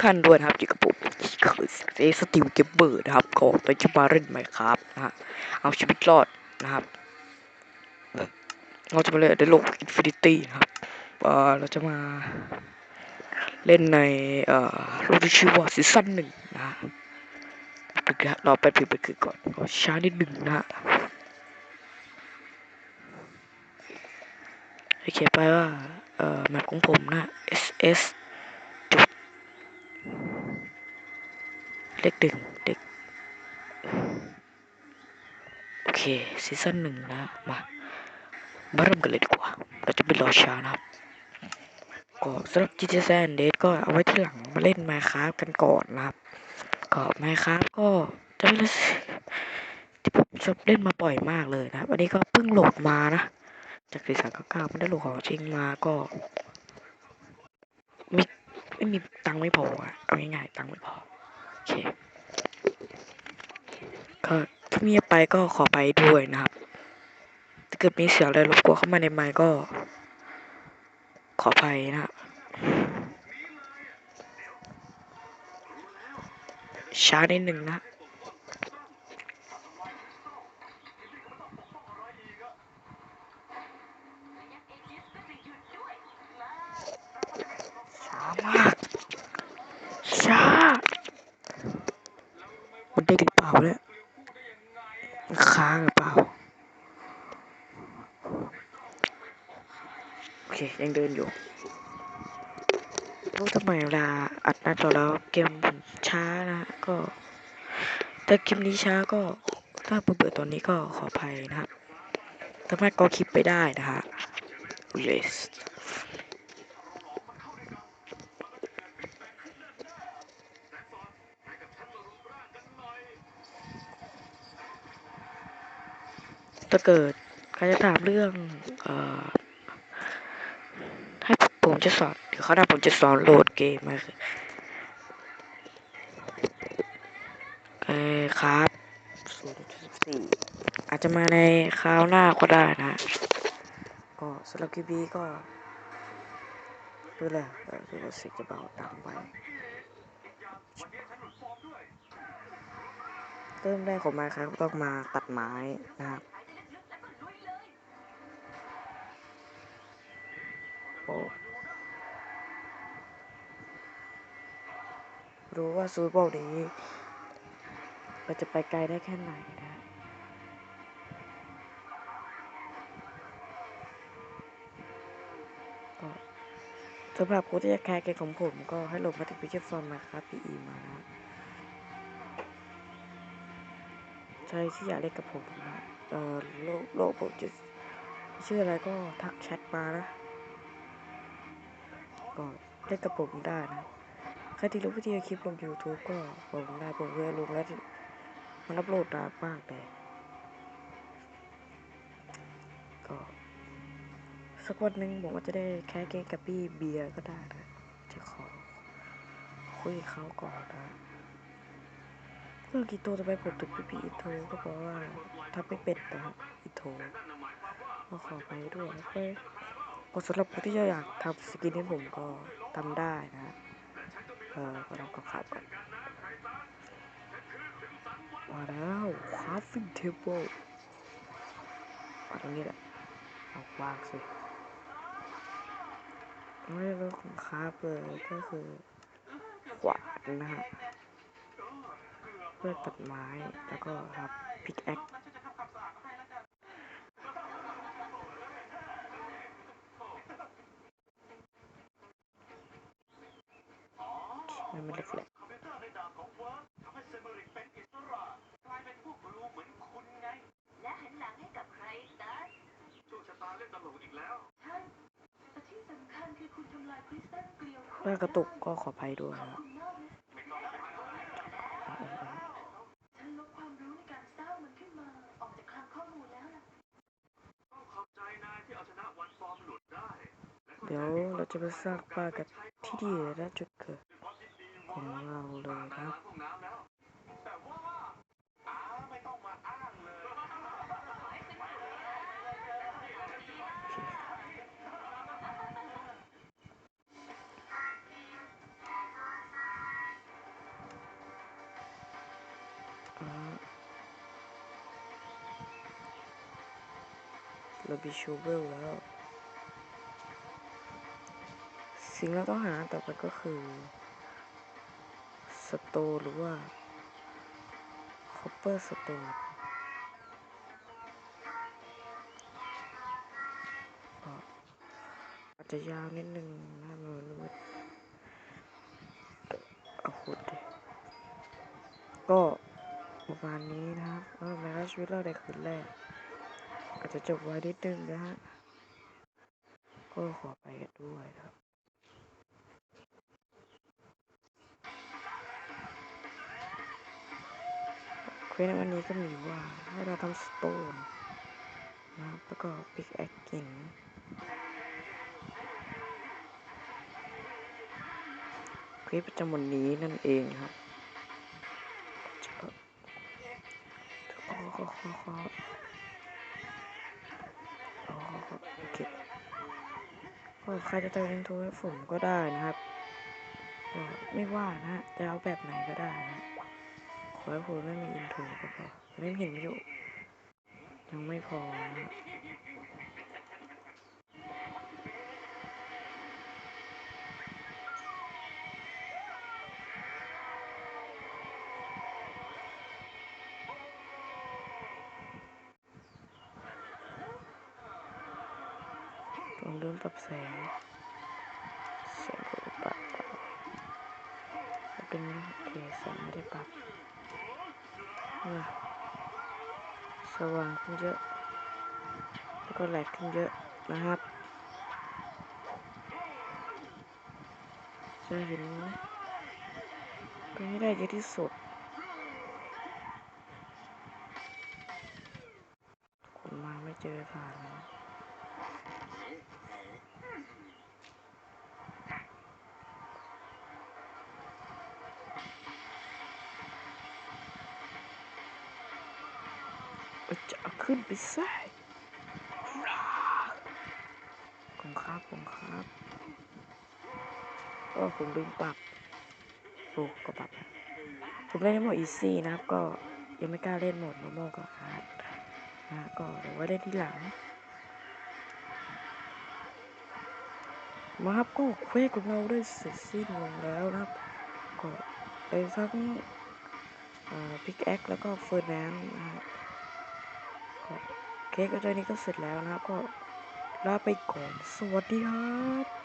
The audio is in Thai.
ท่านด้วยนะครับอยู่กับผมคือเอสติวเกมเบอร์นะครับก็ไปจะมาเล่นไหมครับนะฮะเอาชีวิตรอดนะครับเราจะมาเล่นในโลกอินฟินิตี้นะครับเออเราจะมาเล่นในเอ่อโลกที่ชื่อว่าซีซั่นหนึ่งนะฮะปึ๊กนะรอแป๊บนึงไปคือก่อนช้านิดหนึ่งนะฮะโอเคไปว่าเอ่อแมปของผมนะ SS จุด เลขหนึ่งเด็กโอเคซีซั่นหนึ่งนะมามาเริ่มกันเลยดีกว่าเราจะไม่รอช้านะครับก็สำหรับ GTA San Andreas ก็เอาไว้ที่หลังมาเล่น Minecraft กันก่อนนะครับ ก็ Minecraft ก็จะไม่รู้ที่ผมชอบเล่นมาบ่อยมากเลยนะครับอันนี้ก็เพิ่งโหลดมานะ จากสีสามเก้าเก้าไม่ได้โหลดของจริงมาก็มีไม่มีตังค์ไม่พออะเอาง่ายๆตังค์ไม่พอ เคก็ถ้ามีไปก็ขอไปด้วยนะครับ ถ้าเกิดมีเสียงอะไรรบกวนเข้ามาในไมค์ก็ ขอไปนะครับช้านิดหนึ่งนะ ช้ามาก ช้า มันได้หรือเปล่าเนี่ยมันค้างหรือเปล่า โอเค ยังเดินอยู่รู้ทำไมเวลาอัดหน้าจอแล้วเกมช้านะก็ถ้าคลิปนี้ช้าก็ถ้าเบื่อตอนนี้ก็ขออภัยนะครับสามารถก็คลิปไปได้นะฮะ yes ถ้าเกิดใครจะถามเรื่อง เอ่อ จะสอนเดี๋ยวเขาวหน้าผมจะสอนโหลดเกมมาคือเออครับ0.4อาจจะมาในคราวหน้าก็ได้นะก็สำหรับคลิปนี้ก็ดูแลเออดูว่าสิจะเบาตามไปเริ่มแรกของมาครับต้องมาตัดไม้นะครับโอ้ รู้ว่าซูเปอร์นี้เราจะไปไกลได้แค่ไหนนะก็สำหรับผู้ที่จะแคร์เกมของผมก็ให้ลงมาที่พิเศษฟอร์มมาครับพีอีมานะใครที่อยากเล่นกับผมนะเออโลกโลกผมจะชื่ออะไรก็ทักแชทมานะก็เล่นกับผมได้นะ ครที่รู้วิธีคลิปลง YouTube ก็ผมได้ผมเคยลงแล้วที่มันอัพโหลดนานมากเลยก็สักวันหนึ่งผมก็จะได้แค่เกมกับพี่เบียร์ก็ได้นะจะขอคุยเขาก่อนนะเรื่องกีโตทำไมผมถึงพี่พี่อินโทก็เพราะว่าทำไม่เป็นนะอินโทรก็ขอไปด้วยนะเพื่อก็สำหรับผู้ที่อยากทำสกินให้ผมก็ทำได้นะ เออก็ทำกับขับก่อนมาแล้วคราฟฟิ้งเทเบิลมาตรงนี้แหละเอาวางสิไม่ได้เรื่องของคราฟเลยก็คือขวานนะฮะเพื่อตัดไม้แล้วก็ครับพิกแอค มันไม่เล็กเลย และหันหลังให้กับใครซะ โชคชะตาเล่นตลกอีกแล้ว ใช่แต่ที่ส มันมันแหลกหน้ากระตุกก็ขออภัยด้วยนะครับเดี๋ยวเราจะไปสร้างบ้ากันที่นี่และจุดเกิด ของเราเลยครับเราไปชูเบลแล้ว สิ่งเราต้องหาต่อไปก็คือ สโตหรือว่าคอปเปอร์สโตอาจจะยาวนิดนึงนะมันรู้เอาขุดดิก็ประมาณนี้นะครับก็แม้ว่าชีวิตเราในคืนแรก อาจจะจบไว้นิดนึงนะฮะก็ขอไปกันด้วยครับ ควสในวันนี้ก็มีว่าให้เราทำสโตนนะครับแล้วก็ปิกแอคกินเควสประจำวันนี้นั่นเองครับจะขอขอขอขอขอขอเก็บก็ใครจะเติมอินโทรให้ผมก็ได้นะครับ ไม่ว่านะ จะเอาแบบไหนก็ได้นะ ขอให้ผมไม่มีอินโทรก็พอไม่เห็นอยู่ยังไม่พอนะลองเริ่มปรับแสงแสงก็ปรับเป็นเคแสงไม่ได้ปรับ สว่างขึ้นเยอะ แล้วก็แหลกขึ้นเยอะนะครับ จะเห็นไปให้ได้เยอะที่สุด คนมาไม่เจอผ่านนะ จะขึ้นไปแซ่ผมครับผมครับก็ผมลืมปรับโอ้ก็ปรับผมเล่นในโหมดอีซี่นะครับ ก็ยังไม่กล้าเล่นโหมดโนโมกับฮาร์ดนะก็เดี๋ยวไว้เล่นที่หลัง มาครับก็เควสของเราได้เสร็จสิ้นลงแล้วนะครับ ก็ไปทั้งพิกแอคแล้วก็เฟอร์แนนซ์นะครับ เค้กตัวนี้ก็เสร็จแล้วนะครับก็ลาไปก่อน สวัสดีครับ